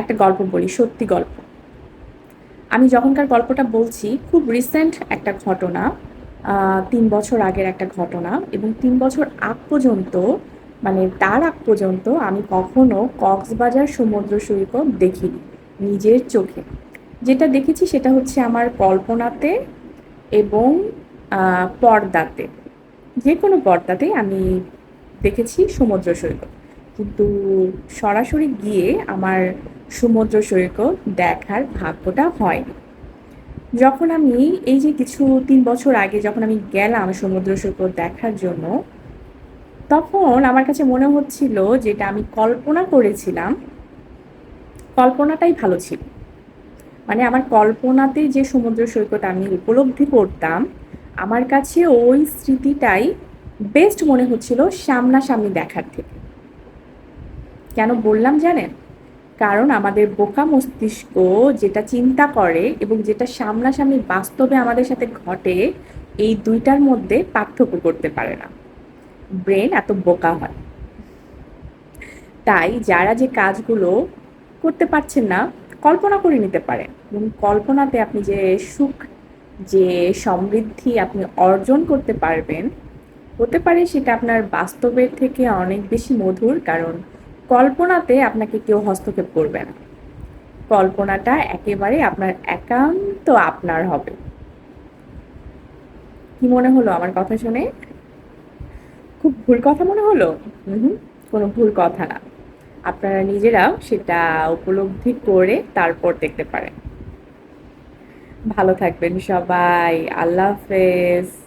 একটা গল্প বলি সত্যি গল্প। আমি যখনকার গল্পটা বলছি, খুব রিসেন্ট একটা ঘটনা তিন বছর আগের একটা ঘটনা এবং তিন বছর আগ পর্যন্ত মানে তার আগ পর্যন্ত আমি কখনো কক্সবাজার সমুদ্র সৈকত দেখিনি, নিজের চোখে। যেটা দেখেছি সেটা হচ্ছে আমার কল্পনাতে এবং পর্দাতে। যে কোনো পর্দাতেই আমি দেখেছি সমুদ্র সৈকত। কিন্তু সরাসরি গিয়ে আমার সমুদ্র সৈকত দেখার ভাগ্যটা হয়নি। যখন আমি এই যে কিছু তিন বছর আগে যখন আমি গেলাম সমুদ্র সৈকত দেখার জন্য, তখন আমার কাছে মনে হচ্ছিল যেটা আমি কল্পনা করেছিলাম, কল্পনাটাই ভালো ছিল। মানে আমার কল্পনাতে যে সমুদ্র সৈকত আমি উপলব্ধি করতাম, আমার কাছে ওই স্মৃতিটাই বেস্ট মনে হচ্ছিল সামনাসামনি দেখার থেকে। কেন বললাম জানেন? কারণ আমাদের বোকা মস্তিষ্ক যেটা চিন্তা করে এবং যেটা সামনাসামনি বাস্তবে আমাদের সাথে ঘটে, এই দুইটার মধ্যে পার্থক্য করতে পারে না। ব্রেন এত বোকা হয়। তাই যারা যে কাজগুলো করতে পারছেন না, কল্পনা করে নিতে পারেন। এবং কল্পনাতে আপনি যে সুখ, যে সমৃদ্ধি আপনি অর্জন করতে পারবেন, হতে পারে সেটা আপনার বাস্তবের থেকে অনেক বেশি মধুর, কারণ কল্পনাতে আপনাকে কেউ হস্তক্ষেপ করবে না। কল্পনাটা একেবারে আপনার একান্ত আপনার হবে। কি মনে হলো আমার কথা শুনে? খুব ভুল কথা মনে হলো? হুম কোনো ভুল কথা না। আপনারা নিজেরাও সেটা উপলব্ধি করে তারপর দেখতে পারেন। ভালো থাকবেন সবাই। আল্লাহ হাফেজ।